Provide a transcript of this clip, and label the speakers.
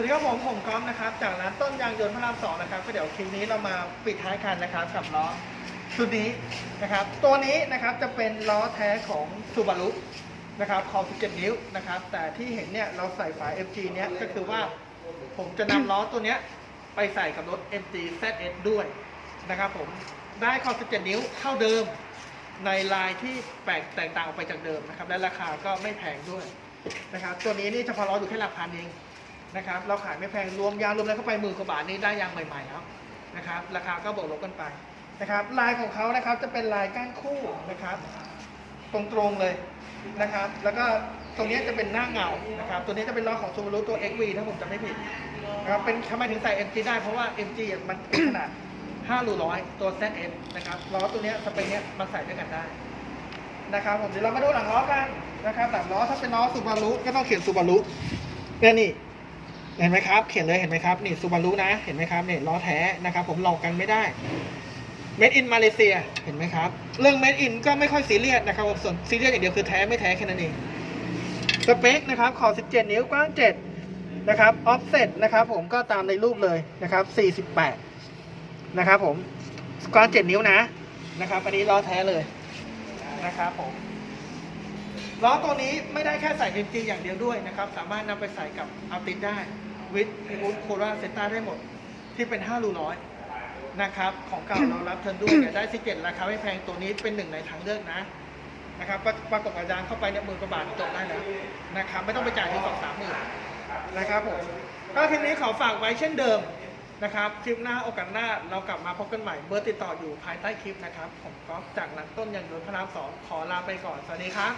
Speaker 1: วัสดีครับผมผมก๊อฟนะครับจากร้านต้นยางยนต์พระรามสองนะครับก็เดี๋ยวคลิปนี้เรามาปิดท้ายกันนะครับกับล้อชุดนี้นะครับ ตัวนี้นะครับจะเป็นล้อแท้ของซูบารุนะครับขอบ17นิ้วนะครับ แต่ที่เห็นเนี่ยเราใส่ฝา MG เนี้ยก็คือว่าผมจะนำล้อตัวเนี้ยไปใส่กับรถ MG ZS ด้วยนะครับผมได้ขอบ17นิ้วเท่าเดิมในลายที่แปลกแตกต่างออกไปจากเดิมนะครับและราคาก็ไม่แพงด้วยนะครับ ตัวนี้นี่เฉพาะล้ออยู่แค่หลักพันเอง นะครับ เราขายไม่แพงรวมยางรวมอะไรเข้าไปหมื่นกว่าบาทนี่ได้ยางใหม่ๆแล้วนะครับ ราคาก็บวกลบกันไปนะครับ ลายของเขานะครับจะเป็นลายก้านคู่นะครับ ตรงๆเลยนะครับ แล้วก็ตรงนี้จะเป็นหน้าเงานะครับ ตัวนี้จะเป็นล้อของซูบารุตัว XV ถ้าผมจำไม่ผิดนะครับเป็นทำไมถึงใส่ MG ได้เพราะว่า MG มันขนาด5รูร้อยตัว ZS นะครับล้อตัวนี้สเปคเนี้ยมันใส่ด้วยกันได้นะครับผมเดี๋ยวเรามาดูหลังล้อกันนะครับหลังล้อถ้าเป็นล้อซูบารุก็ต้องเขียนซูบารุเนี่ยนี่ เห็นไหมครับ เขียนเลยเห็นไหมครับนี่ซูบารุนะเห็นไหมครับเนี่ยล้อแท้นะครับ ผมหลอกกันไม่ได้ Made in มาเลเซียเห็นไหมครับ เรื่อง Made in ก็ไม่ค่อยซีเรียสนะครับผมส่วนซีเรียสอย่างเดียวคือแท้ไม่แท้แค่นั้นเองสเปคนะครับขอ 17 นิ้วกว้าง 7 นะครับออฟเซตนะครับผมก็ตามในรูปเลยนะครับ 48 นะครับผมกว้าง 7 นิ้วนะนะครับ อันนี้ล้อแท้เลยนะครับผมล้อตัวนี้ไม่ได้แค่ใส่ MG อย่างเดียวด้วยนะครับ สามารถนำไปใส่กับอัลติได้ วิดพิบูลโคราเซต้าได้หมด ที่เป็น 5 รูร้อยนะครับ ของเก่าเรารับเทิร์นด้วยเนี่ยได้17ราคาไม่แพงตัวนี้เป็นหนึ่งในทางเลือกนะนะครับประกอบกับยางเข้าไปเนี่ยหมื่นกว่าบาทจบได้แล้วนะครับไม่ต้องไปจ่ายถึงสองสามหมื่นนะครับผมก็คลิปนี้ขอฝากไว้เช่นเดิมนะครับคลิปหน้าโอกาสหน้าเรากลับมาพบกันใหม่เบอร์ติดต่ออยู่ภายใต้คลิปนะครับ ผมก๊อฟจากหลังต้นยางยนพระรามสองขอลาไปก่อน สวัสดีครับ